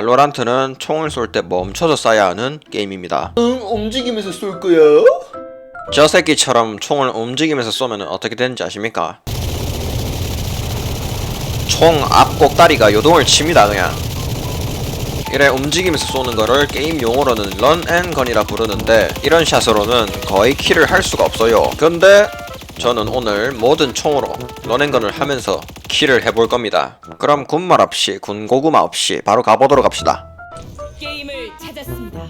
발로란트는 총을 쏠 때 멈춰서 쏴야 하는 게임입니다. 응, 움직이면서 쏠 거야. 저 새끼처럼 총을 움직이면서 쏘면 어떻게 되는지 아십니까? 총 앞 꼭다리가 요동을 칩니다 그냥 이래 움직이면서 쏘는 거를 게임 용어로는 런앤건이라 부르는데 이런 샷으로는 거의 킬을 할 수가 없어요 근데 저는 오늘 모든 총으로 런앤건을 하면서 킬을 해볼 겁니다. 그럼 군말 없이 군고구마 없이 바로 가보도록 합시다. 게임을 찾았습니다.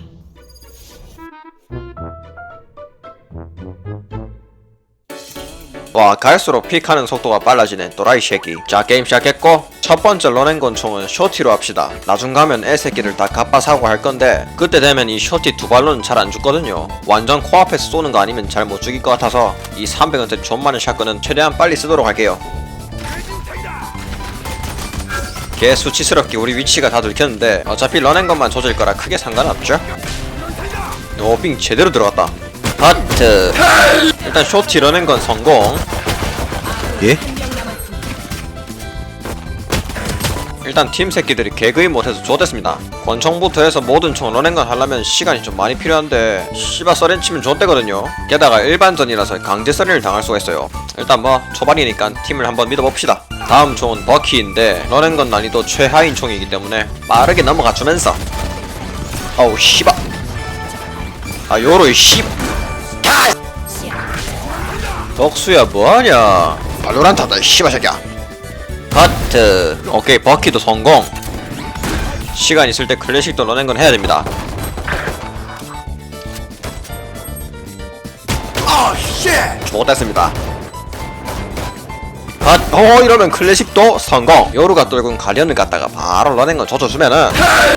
와 갈수록 픽하는 속도가 빨라지네 또라이 새끼. 자 게임 시작했고 첫 번째 런앤건 총은 쇼티로 합시다. 나중 가면 애새끼들 다 갑바 사고 할 건데 그때 되면 이 쇼티 두 발로는 잘 안 죽거든요. 완전 코앞에서 쏘는 거 아니면 잘 못 죽일 것 같아서 이 300원짜리 존 많은 샷건은 최대한 빨리 쓰도록 할게요 개 수치스럽게 우리 위치가 다 들켰는데 어차피 런앤건만 조질 거라 크게 상관없죠? 오빙 제대로 들어갔다. 하트. 일단 쇼티 런앤 건 성공. 예? 일단 팀 새끼들이 개그인 못해서 좋댔습니다. 권총부터 해서 모든 총 런앤건 하려면 시간이 좀 많이 필요한데 씨바 서렌 치면 좋대거든요. 게다가 일반전이라서 강제 서렌을 당할 수가 있어요. 일단 뭐 초반이니까 팀을 한번 믿어봅시다 다음 총은 버키인데 런앤건 난이도 최하인 총이기 때문에 빠르게 넘어가 주면서 어우 씨바. 아 요로 씨 덕수야 뭐하냐? 발로란타다 씨발 새끼야. 하트. 오케이 버키도 성공. 시간 있을 때 클래식도 런앤건 해야 됩니다. 좋됐습니다 핫! 어 이러면 클래식도 성공. 요루가 떨군 가디언을 갖다가 바로 런앤건 젖어주면은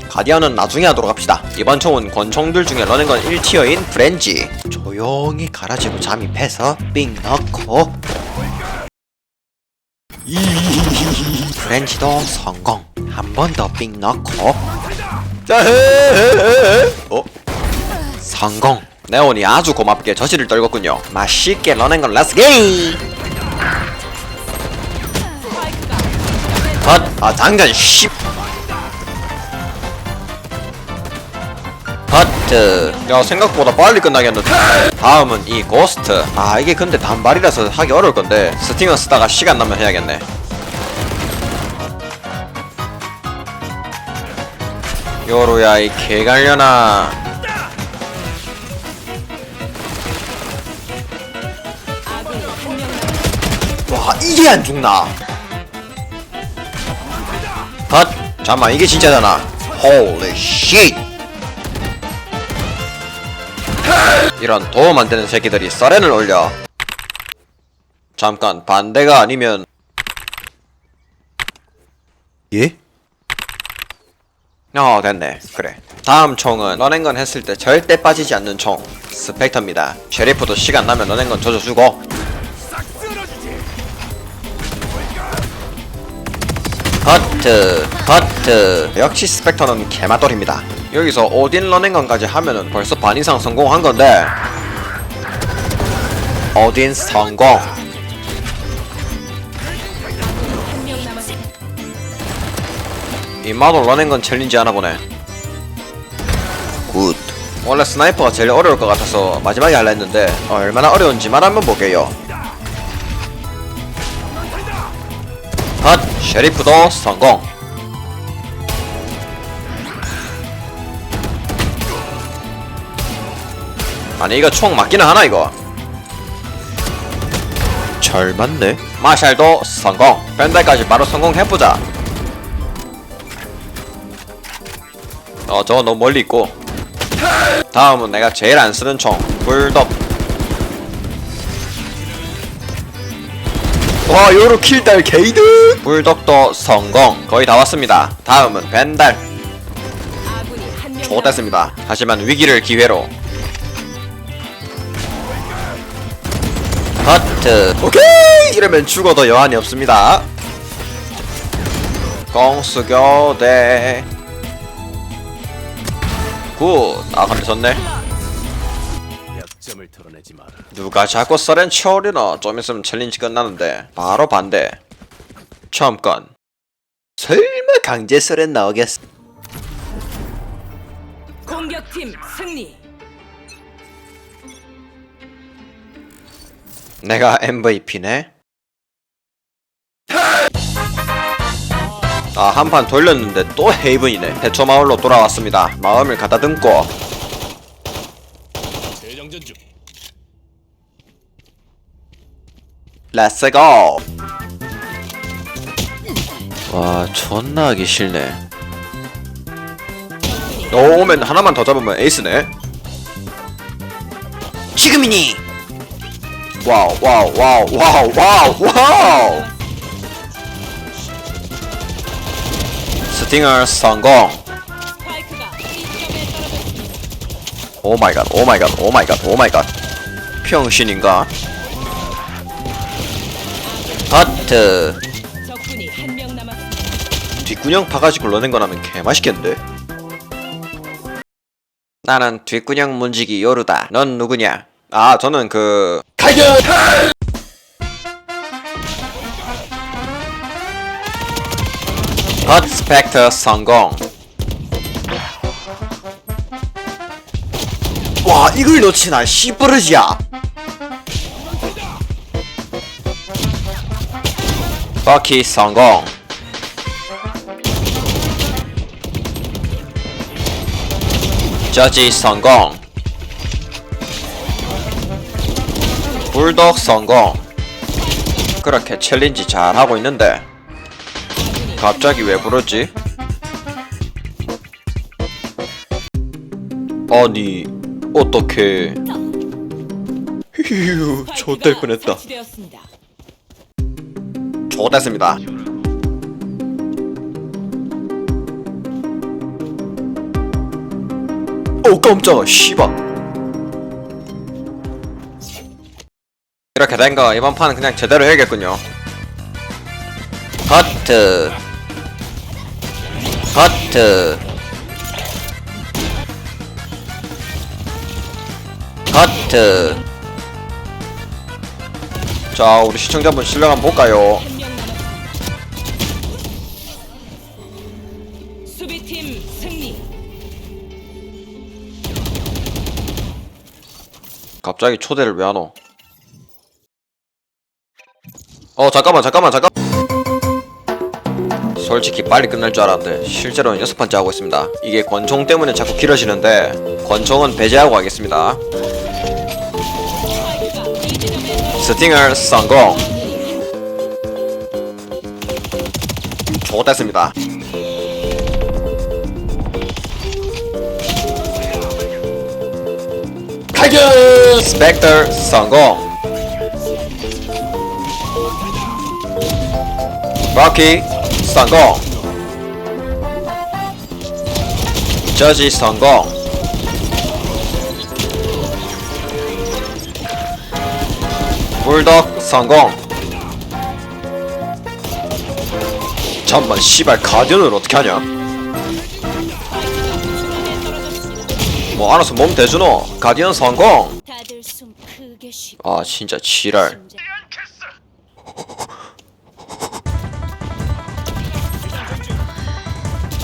가디언은 나중에 하도록 합시다. 이번 총은 권총들 중에 런앤건 1티어인 프렌지. 조용히 갈아지고 잠입해서 삥 넣고 프렌치도 성공. 한 번 더 삥 넣고. 어? 성공. 네온이 아주 고맙게 저지를 떨궜군요. 맛있게 런앤건 렛츠게이 헛! 아 당장 씨. 하트 야 생각보다 빨리 끝나겠는데. 다음은 이 고스트. 아 이게 근데 단발이라서 하기 어려울 건데 스팅어 쓰다가 시간 나면 해야겠네. 요로야 이 개갈려나. 와 이게 안 죽나 헛 잠만 이게 진짜잖아. 홀리 쉣 이런 도움 안 되는 새끼들이 서렌을 올려. 잠깐 반대가 아니면. 예? 어 됐네. 그래. 다음 총은 런앤건 했을 때 절대 빠지지 않는 총. 스펙터입니다. 쉐리프도 시간 나면 런앤건 조져주고 허트 허트. 역시 스펙터는 개맛돌입니다. 여기서 오딘 런앤건까지 하면은 벌써 반 이상 성공한 건데. 오딘 성공. 이마도 런앤건 챌린지 하나 보네. 굿. 원래 스나이퍼가 제일 어려울 것 같아서 마지막에 할라 했는데 얼마나 어려운지만 한번 볼게요 쉐리프도 성공. 아니 이거 총 맞기는 하나 이거? 잘 맞네. 마샬도 성공. 벤달까지 바로 성공해보자. 어 저거 너무 멀리 있고. 다음은 내가 제일 안 쓰는 총. 불독 와 요로 킬달 게이드 불독도 성공. 거의 다 왔습니다. 다음은 벤달. 좋됐습니다. 하지만 위기를 기회로. 하트. 오케이! 이러면 죽어도 여한이 없습니다. 공수교대. 굿아 근데 졌네 털어내지 마라. 누가 자꾸 서렌 쳐오리나 좀 있으면 챌린지 끝나는데 바로 반대 처음 건 설마 강제 서렌 나오겠어 공격팀 승리. 내가 MVP네. 아, 한 판 돌렸는데 또 헤이븐이네. 대처 마을로 돌아왔습니다. 마음을 가다듬고 재장전 중. 렛츠 고! 와, 존나 하기 싫네. 오면 하나만 더 잡으면 에이스네. 지금이니! 와우, 와우, 와우, 와우, 와우, 와우! 스팅어 성공! 스파이크가 B점에 떨어졌습니다. 오 마이 갓, 오 마이 갓, 오 마이 갓, 오 마이 갓. 병신인가? 하트. 적군이 한 명 남았습니다. 뒷구녕 파가지고 러낸 거라면 개맛있겠는데? 나는 뒷구녕 문지기 요루다. 넌 누구냐? 아, 저는 그 가격. 헛 스펙터 성공. 와, 이걸 놓치나 씨부르지야. 버키 성공. 저지 성공. 불독 성공. 그렇게 챌린지 잘 하고 있는데 갑자기 왜 부르지? 아니 어떻게? 휴, 좆될 스파이크가 뻔했다. 좆됐습니다. 오 깜짝아, 씨발. 이렇게 된 거 이번 판은 그냥 제대로 해야겠군요. 하트, 하트, 하트. 자, 우리 시청자분 실력 한번 볼까요? 갑자기 초대를 왜 하노? 어 잠깐만 잠깐만 잠깐 솔직히 빨리 끝날 줄 알았는데 실제로는 여섯 번째 하고 있습니다 이게 권총 때문에 자꾸 길어지는데 권총은 배제하고 하겠습니다. 스팅을 성공 좋됐습니다 가격. 스펙터 성공. 바퀴 성공. 저지 성공. 불덕 성공. 잠만 씨발 가디언을 어떻게 하냐 뭐 알아서 몸 대주노? 가디언 성공. 다들 숨 크게 쉬고 아 진짜 지랄. 심장-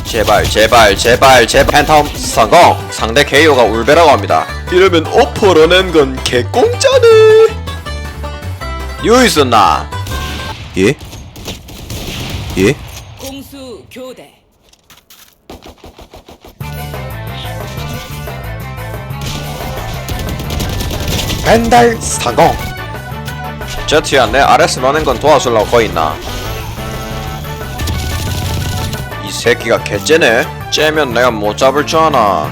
제발 제발 제발 제발. 팬텀 성공. 상대 KO가 울베라고 합니다. 이러면 오퍼러낸 건 개공짜네. 유이스나. 예? 예? 벤달 성공. 제트야 내 RS 러낸 건 도와주려고 거 있나? 이 새끼가 개째네. 째면 내가 못 잡을 줄 아나?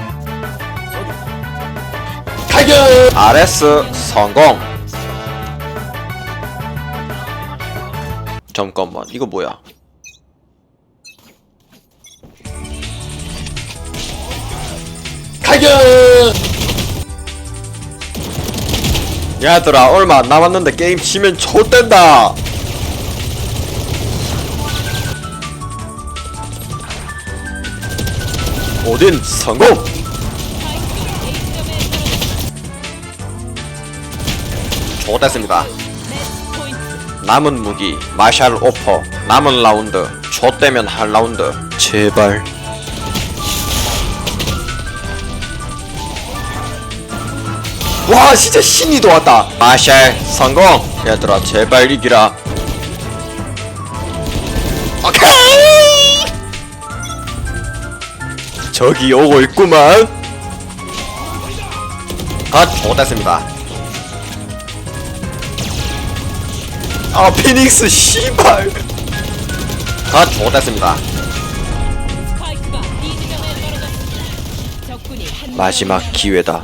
가격. RS 성공. 잠깐만 이거 뭐야? 가격. 얘들아 얼마 안 남았는데 게임 치면 좆된다. 오딘 성공! 포인트. 남은 무기 마샬 오퍼 남은 라운드 좆되면 할 라운드. 제발 와 진짜 신이 도왔다. 마샬 성공. 얘들아 제발 이기라. 오케이! 저기 오고 있구만. 아 못했습니다. 아 피닉스 씨발. 아 못했습니다. 마지막. 기회다